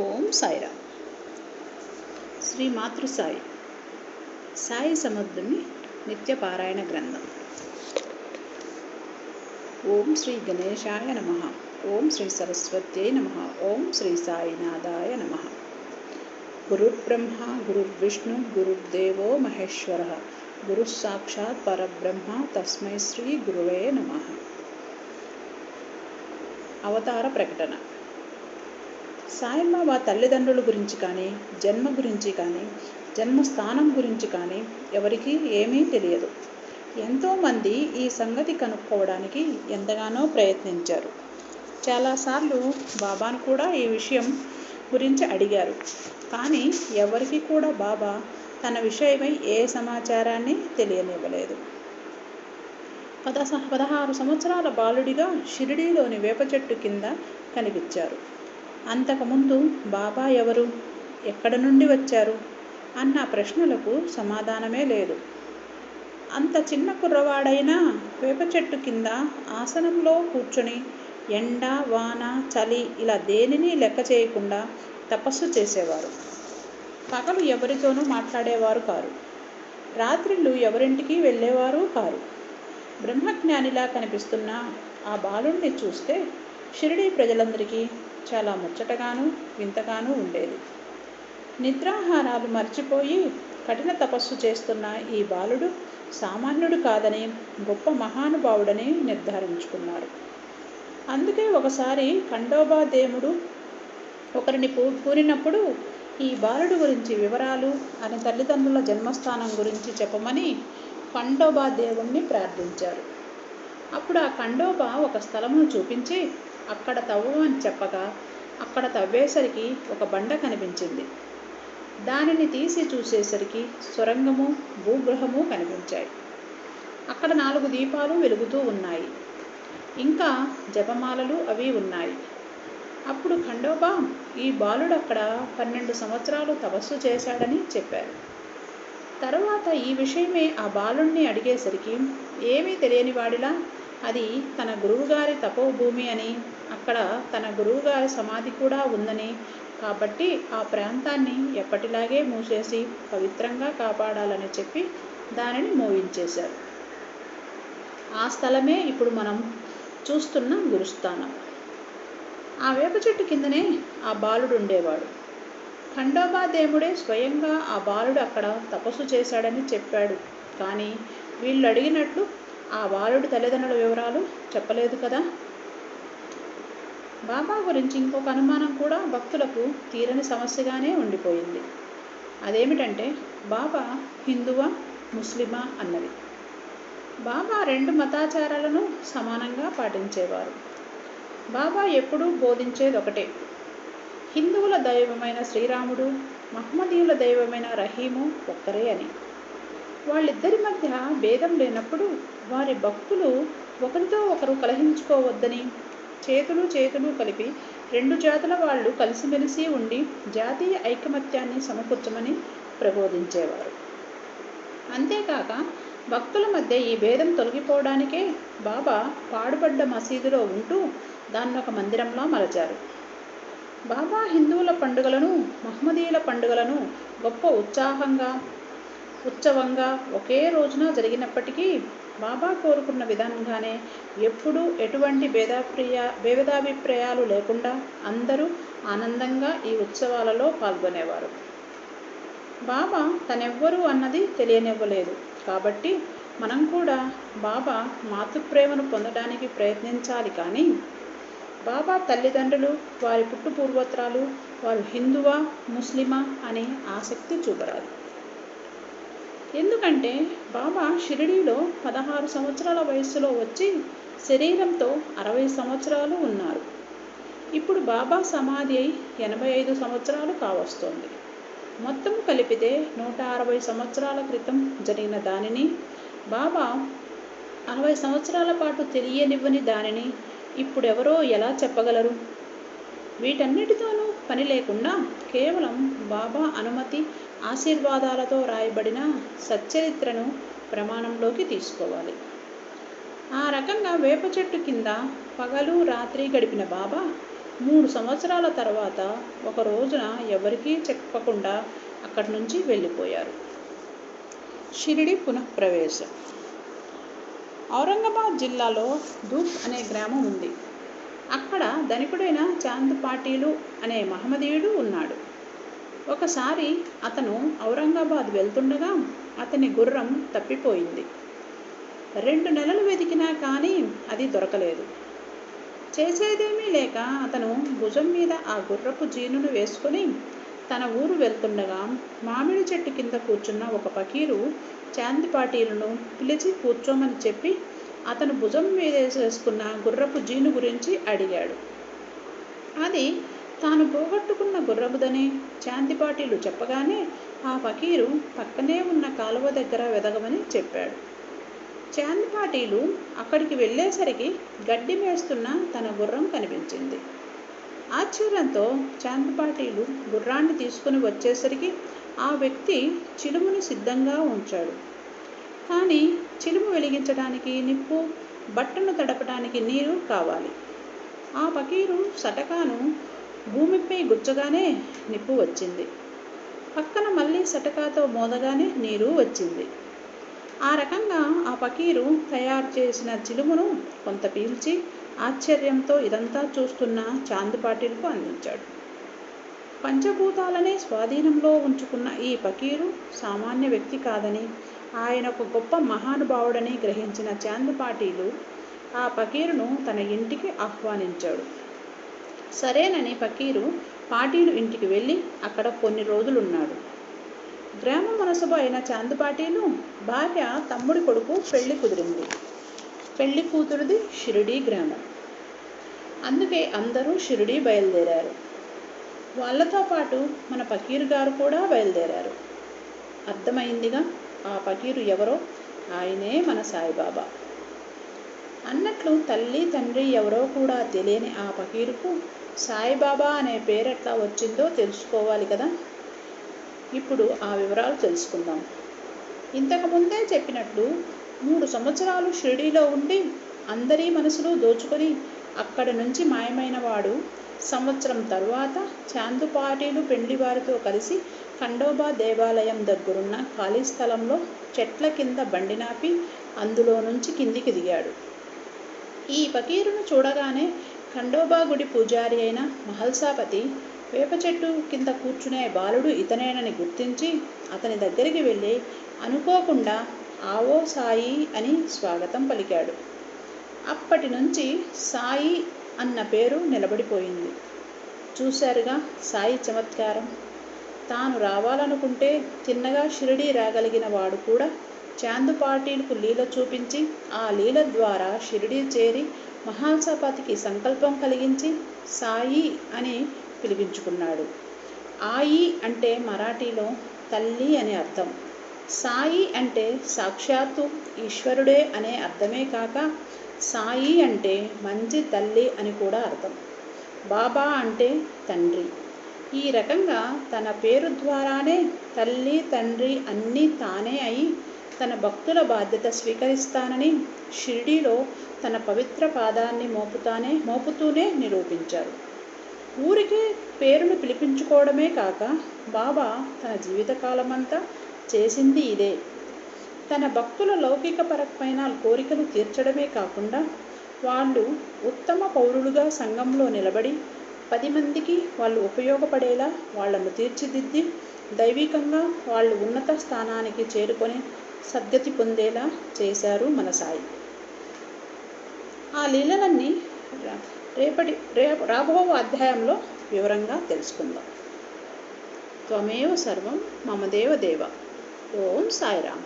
ఓం సాయిరామ్ శ్రీ మాతృసాయి సాయి సముద్రుని నిత్య పారాయణ గ్రంథం ఓం శ్రీ గణేశాయ నమ ఓం శ్రీ సరస్వత్యై నమ ఓం శ్రీ సాయినాథాయ నమ గురుర్బ్రహ్మ గురుర్విష్ణు గురుర్దేవో మహేశ్వర గురు సాక్షాత్ పరబ్రహ్మ తస్మై శ్రీ గురువే నమ అవతార ప్రకటన సాయిబాబా తల్లిదండ్రుల గురించి కానీ జన్మ గురించి కానీ జన్మస్థానం గురించి కానీ ఎవరికీ ఏమీ తెలియదు. ఎంతోమంది ఈ సంగతి కనుక్కోవడానికి ఎంతగానో ప్రయత్నించారు. చాలాసార్లు బాబాను కూడా ఈ విషయం గురించి అడిగారు. కానీ ఎవరికి కూడా బాబా తన విషయమై ఏ సమాచారాన్ని తెలియనివ్వలేదు. పద పదహారు సంవత్సరాల బాలుడిగా షిరిడీలోని వేప చెట్టు కింద కనిపించారు. అంతకుముందు బాబా ఎవరు? ఎక్కడ నుండి వచ్చారు? అన్న ప్రశ్నలకు సమాధానమే లేదు. అంత చిన్న కుర్రవాడైనా వేప చెట్టు కింద ఆసనంలో కూర్చొని ఎండ వాన చలి ఇలా దేనిని లెక్క చేయకుండా తపస్సు చేసేవారు. పగలు ఎవరితోనూ మాట్లాడేవారు కారు. రాత్రిళ్ళు ఎవరింటికి వెళ్ళేవారు కారు. బ్రహ్మజ్ఞానిలా కనిపిస్తున్న ఆ బాలుణ్ణి చూస్తే షిరిడీ ప్రజలందరికీ చాలా ముచ్చటగాను వింతగాను ఉండేది. నిద్రాహారాలు మర్చిపోయి కఠిన తపస్సు చేస్తున్న ఈ బాలుడు సామాన్యుడు కాదని గొప్ప మహానుభావుడని నిర్ధారించుకున్నారు. అందుకే ఒకసారి ఖండోబా దేవుడు ఒకరిని పూ పూరినప్పుడు ఈ బాలుడు గురించి వివరాలు అని తల్లిదండ్రుల జన్మస్థానం గురించి చెప్పమని ఖండోబా దేవుణ్ణి ప్రార్థించారు. అప్పుడు ఆ ఖండోబా ఒక స్థలమును చూపించి అక్కడ తవ్వమని చెప్పగా అక్కడ తవ్వేసరికి ఒక బండ కనిపించింది. దానిని తీసి చూసేసరికి సొరంగము భూగ్రహము కనిపించాయి. అక్కడ నాలుగు దీపాలు వెలుగుతూ ఉన్నాయి. ఇంకా జపమాలలు అవి ఉన్నాయి. అప్పుడు ఖండోబా ఈ బాలుడు అక్కడ పన్నెండు సంవత్సరాలు తపస్సు చేశాడని చెప్పారు. తర్వాత ఈ విషయమే ఆ బాలుణ్ణి అడిగేసరికి ఏమీ తెలియని వాడిలా అది తన గురువుగారి తపోభూమి అని అక్కడ తన గురువుగారి సమాధి కూడా ఉందని. కాబట్టి ఆ ప్రాంతాన్ని ఎప్పటిలాగే మూసేసి పవిత్రంగా కాపాడాలని చెప్పి దానిని మోయించేశారు ఆ స్థలమే ఇప్పుడు మనం చూస్తున్న గురుస్థానం. ఆ వేప చెట్టు కిందనే ఆ బాలుడు ఉండేవాడు. ఖండోబా దేవుడే స్వయంగా ఆ బాలుడు అక్కడ తపస్సు చేశాడని చెప్పాడు. కానీ వీళ్ళు అడిగినట్లు ఆ బాలుడి తల్లిదండ్రుల వివరాలు చెప్పలేదు కదా. బాబా గురించి ఇంకొక అనుమానం కూడా భక్తులకు తీరని సమస్యగానే ఉండిపోయింది. అదేమిటంటే బాబా హిందువా ముస్లిమా అన్నది. బాబా రెండు మతాచారాలను సమానంగా పాటించేవారు. బాబా ఎప్పుడూ బోధించేది ఒకటే హిందువుల దైవమైన శ్రీరాముడు మహమ్మదీయుల దైవమైన రహీము ఒక్కరే అని. వాళ్ళిద్దరి మధ్య భేదం లేనప్పుడు వారి భక్తులు ఒకరితో ఒకరు కలహించుకోవద్దని చేతులు చేతులు కలిపి రెండు జాతుల వాళ్ళు కలిసిమెలిసి ఉండి జాతీయ ఐకమత్యాన్ని సమకూర్చమని ప్రబోధించేవారు. అంతేకాక భక్తుల మధ్య ఈ భేదం తొలగిపోవడానికే బాబా పాడుపడ్డ మసీదులో ఉంటూ దాన్ని ఒక మందిరంలా మలచారు. బాబా హిందువుల పండుగలను మహమ్మదీయుల పండుగలను గొప్ప ఉత్సాహంగా ఉత్సవంగా ఒకే రోజున జరిగినప్పటికీ బాబా కోరుకున్న విధంగానే ఎప్పుడూ ఎటువంటి భేదాప్రియ భేదాభిప్రాయాలు లేకుండా అందరూ ఆనందంగా ఈ ఉత్సవాలలో పాల్గొనేవారు. బాబా తనెవ్వరు అన్నది తెలియనివ్వలేదు. కాబట్టి మనం కూడా బాబా మాతృప్రేమను పొందడానికి ప్రయత్నించాలి కానీ బాబా తల్లిదండ్రులు వారి పుట్టు పూర్వోత్తరాలు వారు హిందువా ముస్లిమా అని ఆసక్తి చూపరాదు. ఎందుకంటే బాబా షిరిడీలో పదహారు సంవత్సరాల వయస్సులో వచ్చి శరీరంతో అరవై సంవత్సరాలు ఉన్నారు. ఇప్పుడు బాబా సమాధి అయి ఎనభై ఐదు సంవత్సరాలు కావస్తోంది. మొత్తం కలిపితే నూట అరవై సంవత్సరాల క్రితం జరిగిన దానిని బాబా అరవై సంవత్సరాల పాటు తెలియనివ్వని దానిని ఇప్పుడెవరో ఎలా చెప్పగలరు? వీటన్నిటితోనూ పని లేకుండా కేవలం బాబా అనుమతి ఆశీర్వాదాలతో రాయబడిన సచ్చరిత్రను ప్రమాణంలోకి తీసుకోవాలి. ఆ రకంగా వేప చెట్టు కింద పగలు రాత్రి గడిపిన బాబా మూడు సంవత్సరాల తర్వాత ఒక రోజున ఎవరికీ చెప్పకుండా అక్కడి నుంచి వెళ్ళిపోయారు. షిరిడి పునఃప్రవేశం. ఔరంగాబాద్ జిల్లాలో దూప్ అనే గ్రామం ఉంది. అక్కడ ధనికుడైన చాంద్ పాటీలు అనే మహమ్మదీయుడు ఉన్నాడు. ఒకసారి అతను ఔరంగాబాద్ వెళ్తుండగా అతని గుర్రం తప్పిపోయింది. రెండు నెలలు వెతికినా కానీ అది దొరకలేదు. చేసేదేమీ లేక అతను భుజం మీద ఆ గుర్రపు జీనును వేసుకొని తన ఊరు వెళ్తుండగా మామిడి చెట్టు కింద కూర్చున్న ఒక పకీరు చాంద్ పాటీలను పిలిచి కూర్చోమని చెప్పి అతను భుజం మీదేసుకున్న గుర్రపు జీను గురించి అడిగాడు. అది తాను పోగొట్టుకున్న గుర్రపుదని చాందిపాటీలు చెప్పగానే ఆ ఫకీరు పక్కనే ఉన్న కాలువ దగ్గర వెదగమని చెప్పాడు. చాందిపాటీలు అక్కడికి వెళ్ళేసరికి గడ్డి మేస్తున్న తన గుర్రం కనిపించింది. ఆశ్చర్యంతో చాందిపాటీలు గుర్రాన్ని తీసుకుని వచ్చేసరికి ఆ వ్యక్తి చిలుముని సిద్ధంగా ఉంచాడు. కానీ చిలుము వెలిగించడానికి నిప్పు బట్టను తడపడానికి నీరు కావాలి. ఆ పకీరు సటకాను భూమిపై గుచ్చగానే నిప్పు వచ్చింది. పక్కన మళ్ళీ సటకాతో మోదగానే నీరు వచ్చింది. ఆ రకంగా ఆ పకీరు తయారు చేసిన చిలుమును కొంత పీల్చి ఆశ్చర్యంతో ఇదంతా చూస్తున్న చాందుపాటిలకు అందించాడు. పంచభూతాలనే స్వాధీనంలో ఉంచుకున్న ఈ పకీరు సామాన్య వ్యక్తి కాదని ఆయన ఒక గొప్ప మహానుభావుడని గ్రహించిన చాందుపాటీలు ఆ పకీరును తన ఇంటికి ఆహ్వానించాడు. సరేనని పకీరు పాటీలు ఇంటికి వెళ్ళి అక్కడ కొన్ని రోజులున్నాడు. గ్రామ మనసుబు అయిన చాందుపాటీలు భార్య తమ్ముడి కొడుకు పెళ్ళి కుదిరింది. పెళ్ళి కూతురుది షిరిడీ గ్రామం. అందుకే అందరూ షిరిడీ బయలుదేరారు. వాళ్ళతో పాటు మన పకీరు గారు కూడా బయలుదేరారు. అర్థమైందిగా? ఆ పకీరు ఎవరో? ఆయనే మన సాయిబాబా. అన్నట్లు తల్లి తండ్రి ఎవరో కూడా తెలియని ఆ పకీరుకు సాయిబాబా అనే పేరెట్లా వచ్చిందో తెలుసుకోవాలి కదా? ఇప్పుడు ఆ వివరాలు తెలుసుకుందాం. ఇంతకుముందే చెప్పినట్లు మూడు సంవత్సరాలు షిరిడీలో ఉండి అందరి మనసులు దోచుకొని అక్కడి నుంచి మాయమైన వాడు సంవత్సరం తరువాత చాందుపాటీలు పెళ్ళివారితో కలిసి ఖండోబా దేవాలయం దగ్గరున్న ఖాళీ స్థలంలో చెట్ల కింద బండి నాపి అందులో నుంచి కిందికి దిగాడు. ఈ ఫకీరును చూడగానే ఖండోబా గుడి పూజారి అయిన మహల్సాపతి వేప చెట్టు కింద కూర్చునే బాలుడు ఇతనేనని గుర్తించి అతని దగ్గరికి వెళ్ళి అనుకోకుండా ఆవో సాయి అని స్వాగతం పలికాడు. అప్పటి నుంచి సాయి అన్న పేరు నిలబడిపోయింది. చూశారుగా సాయి చమత్కారం. తాను రావాలనుకుంటే తిన్నగా షిరిడీ రాగలిగిన వాడు కూడా చాందు పార్టీలకు లీల చూపించి ఆ లీల ద్వారా షిరిడీ చేరి మహాసపతికి సంకల్పం కలిగించి సాయి అని పిలిపించుకున్నాడు. ఆయి అంటే మరాఠీలో తల్లి అని అర్థం. సాయి అంటే సాక్షాత్తు ఈశ్వరుడే అనే అర్థమే కాక సాయి అంటే మంచి తల్లి అని కూడా అర్థం. బాబా అంటే తండ్రి. ఈ రకంగా తన పేరు ద్వారానే తల్లి తండ్రి అన్నీ తానే అయి తన భక్తుల బాధ్యత స్వీకరిస్తానని షిరిడీలో తన పవిత్ర పాదాన్ని మోపుతానే మోపుతూనే నిరూపించారు. ఊరికే పేరును పిలిపించుకోవడమే కాక బాబా తన జీవితకాలమంతా చేసింది ఇదే. తన భక్తుల లౌకికపరమైన కోరికలు తీర్చడమే కాకుండా వాళ్ళు ఉత్తమ పౌరులుగా సంఘంలో నిలబడి పది మందికి వాళ్ళు ఉపయోగపడేలా వాళ్ళను తీర్చిదిద్ది దైవికంగా వాళ్ళు ఉన్నత స్థానానికి చేరుకొని సద్గతి పొందేలా చేశారు మన సాయి. ఆ లీలలన్నీ రేపటి రే రాబో అధ్యాయంలో వివరంగా తెలుసుకుందాం. త్వమేవ సర్వం మమదేవ దేవ. ఓం సాయిరామ్.